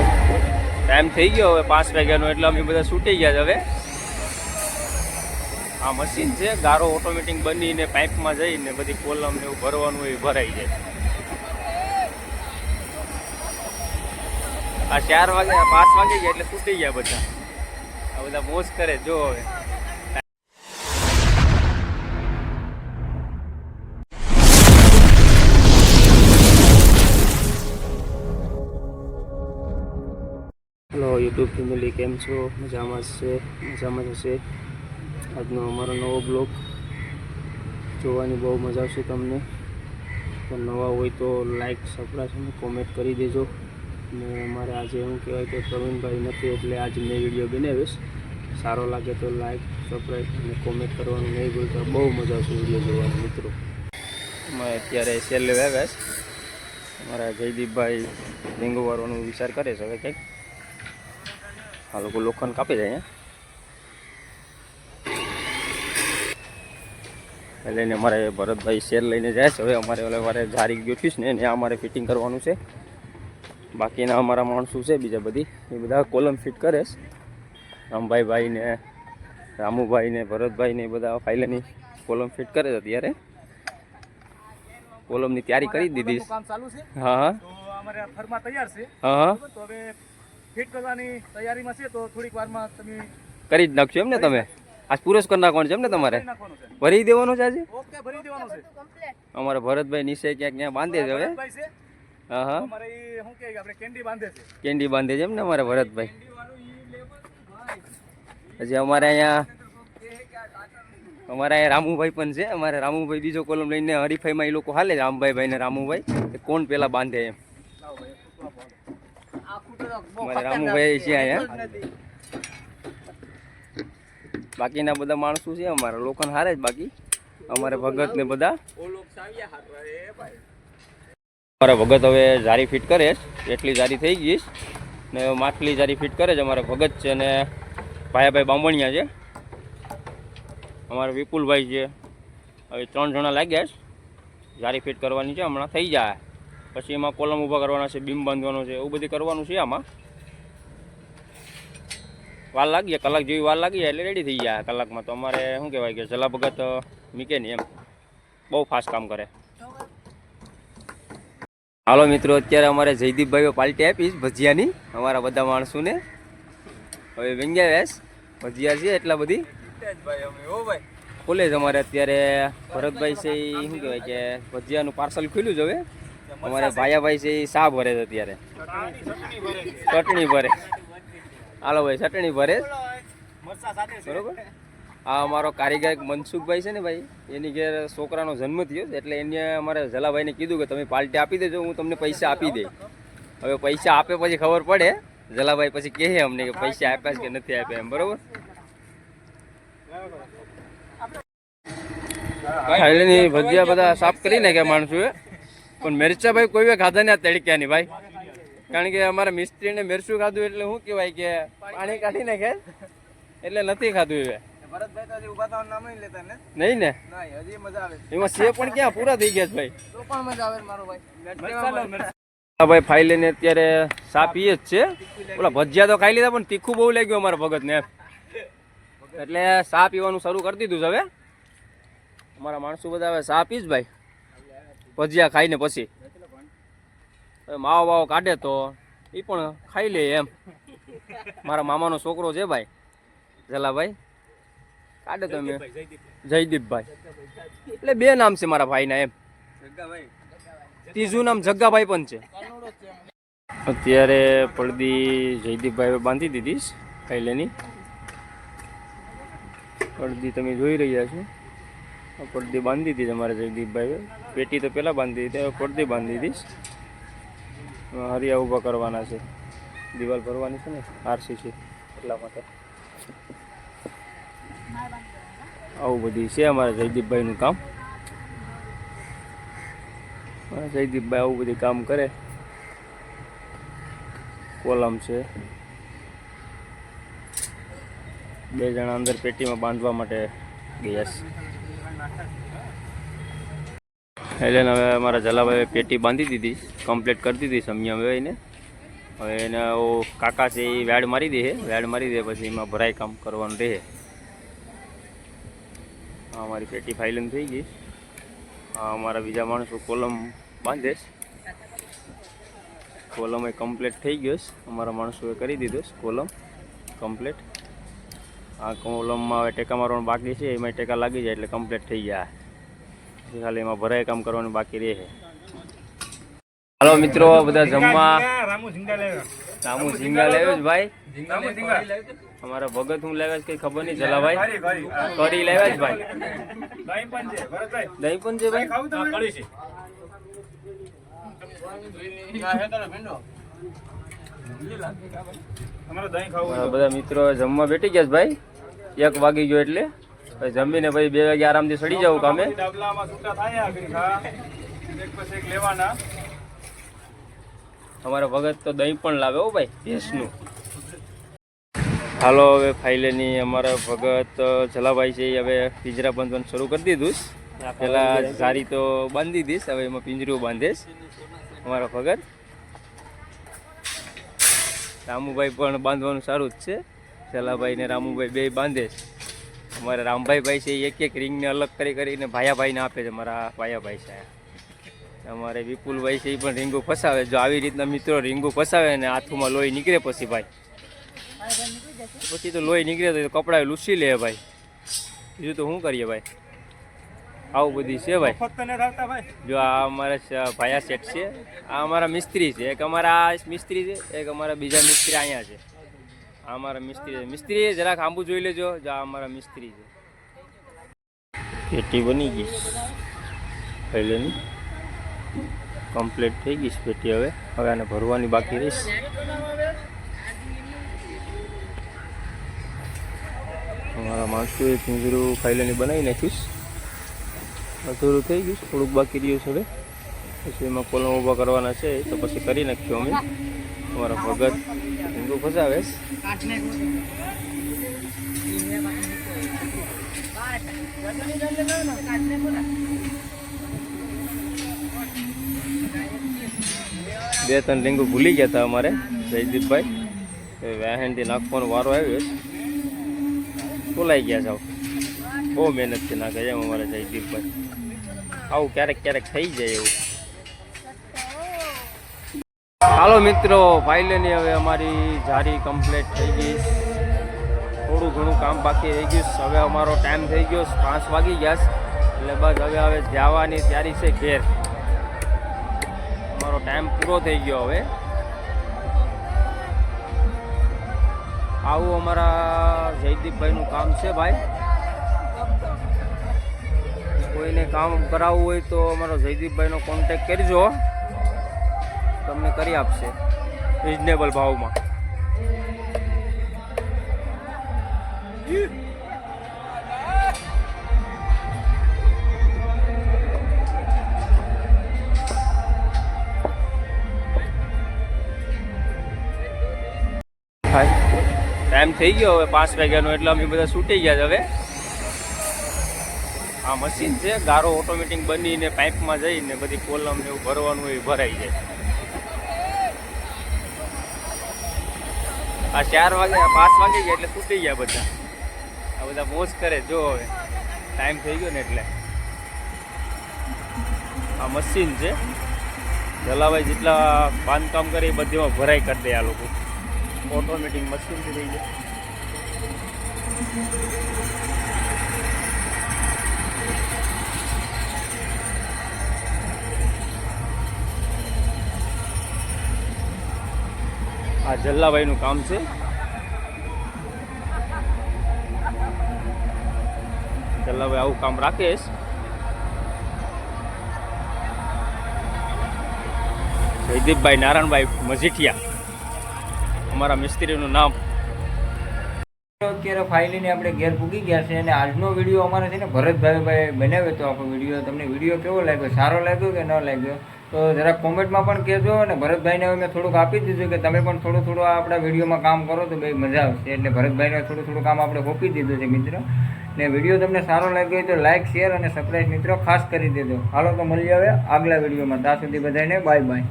Time થઈ ગયો હવે પાંચ વાગ્યાનો એટલે અમે બધા છૂટી ગયા હવે. આ મશીન છે, ગારો ઓટોમેટિક બનીને પાઇપમાં જઈને બધી કોલમ એવું ભરવાનું એ ભરાઈ જાય. આ ચાર વાગે પાંચ વાગે ગયા એટલે છૂટી ગયા બધા. આ બધા મોજ કરે, જો હવે. યુટ્યુબ ફેમિલી કેમ છો? મજામાં છે? મજામાં હશે? આજનો અમારો નવો બ્લોગ જોવાની બહુ મજા આવશે તમને. તો નવા હોય તો લાઈક સપડાશો અને કોમેન્ટ કરી દેજો. ને અમારે આજે એવું કહેવાય કે પ્રવીણભાઈ નથી એટલે આજે મેં વીડિયો બનાવીશ સારો લાગે તો લાઈક સબસ્ક્રાઈબ અને કોમેન્ટ કરવાનું નહીં ભૂલતા. બહુ મજા આવશે વીડિયો જોવાનો, મિત્રો. અમે અત્યારે સેલ આવ્યા છે. અમારા જયદીપભાઈ ડેન્ગુ વાળવાનો વિચાર કરે છે હવે કંઈક. આ લોકો લોખંડ કાપી જાય એટલે એને અમારે ભરતભાઈ શેર લઈને જાય છે. હવે અમારે ઓલે વારે જારી ગોઠવીશ ને એને અમારે ફિટિંગ કરવાનું છે. બાકીના અમારા માણસો છે બીજા બધી. એ બધા કોલમ ફિટ કરે છે. રામભાઈ ભાઈ ને રામુભાઈ ને ભરતભાઈ ને એ બધા ફાઇલની કોલમ ફિટ કરે છે અત્યારે. કોલમની તૈયારી કરી દીધી હા હા. અમારે ફર્મા તૈયાર છે. હા હા. તો હવે ફિટ કરવાની તૈયારીમાં છે તો થોડીક વારમાં તમે કરી જ નાખશો એમ ને તમે? આજ પૂરો કરી નાખવાનું છે એમ ને તમારે? ભરી દેવાનું છે આજે? ઓકે ભરી દેવાનું છે. અમારે ભરતભાઈ નીચે ક્યાંક ક્યાં બાંધે છે હવે. હા હા. અમારે શું કે આપણે કેન્ડી બાંધે છે. કેન્ડી બાંધે છે એમ ને અમારે ભરતભાઈ? પછી અમારે અહીંયા અમારા અહીંયા રામુભાઈ પણ છે. અમારે રામુભાઈ બીજો કોલમ લઈને હરીફાઈમાં એ લોકો હાલે છે રામભાઈ ભાઈ ને રામુભાઈ. કોણ પેલા બાંધે એમ? રામુભાઈ છે અહીંયા. બાકીના બધા માણસો છે અમારા. લોકોને હારે જ બાકી. અમારે ભગત ને બધા. અમારા ભગત હવે જારી ફિટ કરે એટલી જારી થઈ ગઈ ને માટલી જારી ફિટ કરે છે અમારે ભગત છે ને ભાયાભાઈ બાંભણિયા છે. અમારે વિપુલભાઈ છે. હવે ત્રણ જણા લાગ્યા છે. જારી ફિટ કરવાની છે. હમણાં થઈ જાય. પછી એમાં કોલમ ઊભા કરવાના છે, બીમ બાંધવાનો છે, એવું બધું કરવાનું છે આમાં. વાર લાગીએ કલાક જેવી વાર લાગી એટલે રેડી થઈ ગયા કલાકમાં. તો અમારે શું કહેવાય કે જલા ભગત મીકે નહીં એમ. બહુ ફાસ્ટ કામ કરે. હાલો મિત્રો, અત્યારે અમારે જયદીપભાઈઓ પાર્ટી આપીશ ભજીયાની, અમારા બધા માણસોને. હવે વિંગ્યા વેસ ભજીયા છે એટલા બધી. ખુલે જ અમારે અત્યારે ભરતભાઈ છે શું કહેવાય કે, ભજીયાનું પાર્સલ ખુલ્યું જ હવે. અમારે ભાયાભાઈ છે એ શા ભરે છે અત્યારે. ચટણી ભરે. હાલો ભાઈ ચટણી ભરે. બરોબર? આ અમારો કારીગર મનસુખભાઈ છે ને ભાઈ એની ઘેર છોકરાનો જન્મ થયો એટલે એને અમારે જલાભાઈને કીધું કે તમે પાર્ટી આપી દેજો હું તમને પૈસા આપી દે. હવે પૈસા આપે પછી ખબર પડે. જલાભાઈ પછી કહે અમને કે પૈસા આપ્યા છે કે નથી આપ્યા એમ બરોબર? ખાયલીની ભજીયા બધા સાફ કરી નાખ્યા માણસોએ પણ મિરચા ભાઈ કોઈ વે ખાધા ને આ તડક્યાની ભાઈ. કારણ કે અમારા મિસ્ત્રીને મિરચું ખાધું એટલે શું કહેવાય કે પાણી કાઢી નાખે એટલે નથી ખાધું એ નહીં ને? નહીં ને? નહીં હજી મજા આવે. એમાં સે પણ ક્યાં પૂરા થઈ ગયા છે ભાઈ? તો પણ મજા આવે મારો ભાઈ. ફાઈ લઈને અત્યારે સા પીએ જ છે. ઓલા ભજીયા તો ખાઈ લીધા પણ તીખું બહુ લાગ્યું અમારા ભગતને એટલે સા પીવાનું શરૂ કરી દીધું છે હવે. અમારા માણસો બધા હવે સા પીશ ભાઈ. ભજીયા ખાઈને પછી. માવો વાવો કાઢે તો એ પણ ખાઈ લે એમ. મારા મામાનો છોકરો છે ભાઈ જલાભાઈ કાઢે તો મેં જયદીપભાઈ. એટલે બે નામ છે મારા ભાઈના એમ. ત્રીજું નામ જગ્ગાભાઈ પણ છે. અત્યારે પડદી જયદીપભાઈ બાંધી દીધી ખાઈ લેની. પડદી તમે જોઈ રહ્યા છો. પડદી બાંધી દીધી અમારે જયદીપભાઈએ પેટી તો પહેલાં બાંધી દીધી, હવે પડદી બાંધી દીધી હરિયા ઊભા કરવાના છે. દિવાલ ભરવાની છે ને, આરસી છે, એટલા માટે. આવું બધી છે અમારે જયદીપભાઈનું કામ. જયદીપભાઈ આવું બધું કામ કરે. કોલમ છે. બે જણા અંદર પેટીમાં બાંધવા માટે ગયા છે. એટલે હવે અમારા જલાભાઈએ પેટી બાંધી દીધી કમ્પ્લીટ કરી દીધી સમિયા એને. હવે એને કાકા છે એ વેડ મારી દે વેડ મારી દે પછી એમાં ભરાઈ કામ કરવાનું રહે. હા અમારી પેટી ફાઇલન થઈ ગઈ. હા અમારા બીજા માણસો કોલમ બાંધે કોલમ એ કમ્પ્લીટ થઈ ગયો છે. અમારા માણસોએ કરી દીધો કોલમ કમ્પ્લીટ આ કોલમમાં હવે ટેકા મારવાનું બાકી છે. એમાં ટેકા લાગી જાય એટલે કમ્પ્લીટ થઈ જાય પછી ખાલી એમાં ભરાઈ કામ કરવાનું બાકી રહે હાલો મિત્રો બધા જમવા. રામુ ઝીંગા લેવા. લેવ્યો છે ભાઈ? રામુ અમારા ભગત હું લેવા કઈ ખબર નહીં જ ભાઈ દહીં પણ છે ભરતભાઈ દહીં પણ છે ભાઈ? ખાવું તમે? કડી છે. તમારે દહીં ખાવું અમારા બધા મિત્રો જમવા બેઠી ગયા છે ભાઈ? એક વાગી ગયો એટલે. જમીને ભાઈ બે વાગે આરામથી સડી જાવ કામે. અમારા ભગત તો દહીં પણ લાવે હો ભાઈ ભેંસનું. હાલો હવે ફાઇલેની અમારા ભગત જલાભાઈ છે હવે પિંજરા બાંધવાનું શરૂ કરી દીધું પેલા જારી તો બાંધી દઈશ હવે એમાં પિંજરું બાંધીશ અમારા ભગત. રામુભાઈ પણ બાંધવાનું સારું જ છે. જલાભાઈ ને રામુભાઈ બે બાંધે છે. અમારા રામભાઈ ભાઈ છે એક એક રિંગને અલગ કરી કરીને ભાયાભાઈને આપે છે મારા ભાયાભાઈ છે. અમારે વિપુલભાઈ છે એ પણ રીંગું ફસાવે. જો આવી રીતના મિત્રો રીંગું ફસાવે ને હાથમાં લોહી નીકળે પછી ભાઈ. પછી તો લોહી નીકળે તો કપડાં લૂસી લે ભાઈ. બીજું તો શું કરીએ ભાઈ? આવું બધી છે ભાઈ. જો આ અમારા ભાયા શેઠ છે આ અમારા મિસ્ત્રી છે એક અમારા મિસ્ત્રી છે એક અમારા બીજા મિસ્ત્રી અહીંયા છે. આ અમારા મિસ્ત્રી છે મિસ્ત્રી જરાક આંબુ જોઈ લેજો, જો આ અમારા મિસ્ત્રી છે. પેટી બની ગઈ પહેલેની. કમ્પ્લીટ થઈ ગઈ પેટી હવે. હવે આને ભરવાની બાકી રહીશ. અમારા માણસોએ પિંજરું ફાઇલોની બનાવી નાખીશ અધૂરું થઈ ગયું થોડુંક બાકી રહ્યું છે હવે. પછી એમાં કોલમ ઊભા કરવાના છે તો પછી કરી નાખ્યું અમે. અમારા ભગત. હિંદુ ફસાવે બે ત્રણ લીંગુ ભૂલી ગયા હતા અમારે, જયદીપભાઈ. વાહનથી નાખવાનો વારો આવ્યો બોલાઈ ગયા સાવ બહુ મહેનતથી નાખે છે અમારા જયદીપભાઈ. આવું ક્યારેક ક્યારેક થઈ જાય એવું. હાલો મિત્રો ફાઇલની હવે અમારી જારી કમ્પ્લીટ થઈ ગઈ. થોડું ઘણું કામ બાકી રહી ગયું હવે અમારો ટાઈમ થઈ ગયો પાંચ વાગી ગયા એટલે બસ હવે હવે જવાની તૈયારી છે ઘેર. અમારો ટાઈમ પૂરો થઈ ગયો હવે. આવું અમારા જયદીપભાઈનું કામ છે ભાઈ. કોઈને કામ કરાવવું હોય તો અમારો જયદીપભાઈનો કોન્ટેક કરજો. તમને કરી આપશે. રિઝનેબલ ભાવમાં. ટાઈમ થઈ ગયો હવે પાંચ વાગ્યાનો, એટલે અમે બધા છૂટી ગયા છે હવે. આ મશીન છે, ગારો ઓટોમેટિક બનીને પાઇપમાં જઈને બધી કોલમ ને એવું ભરવાનું એ ભરાઈ જાય. આ ચાર વાગે પાંચ વાગે ગયા એટલે તૂટી ગયા બધા. આ બધા મોજ કરે, જો હવે. ટાઈમ થઈ ગયો ને એટલે. આ મશીન છે. જલાભાઈ જેટલા બાંધકામ કરે એ બધીમાં ભરાઈ કરી દે આ લોકો. ઓટોમેટિક મશીનથી થઈ જાય. આ જલ્લાભાઈનું કામ છે. જલ્લાભાઈ આવું કામ રાખેશ જયદીપભાઈ નારાયણભાઈ મજીઠિયા. અમારા મિસ્ત્રીનું નામ. અત્યારે ફાઇલીને આપણે ઘેર પૂગી ગયા છે અને આજનો વીડિયો અમારે છે ને ભરતભાઈ ભાઈ બનાવ્યો તો આપણો વીડિયો. તમને વીડિયો કેવો લાગ્યો? સારો લાગ્યો કે ન લાગ્યો? તો જરા કોમેન્ટમાં પણ કહેજો અને ભરતભાઈને હવે મેં થોડુંક આપી દીધું કે તમે પણ થોડું થોડું આપણા વિડીયોમાં કામ કરો તો ભાઈ મજા આવશે. એટલે ભરતભાઈને થોડું થોડું કામ આપણે સોંપી દીધું છે, મિત્ર. ને વીડિયો તમને સારો લાગ્યો હોય તો લાઇક શેર અને સબસ્ક્રાઈબ મિત્રો ખાસ કરી દેજો. હાલો તો મળીએ આવે આગલા વિડીયોમાં. ત્યાં સુધી બધાને બાય બાય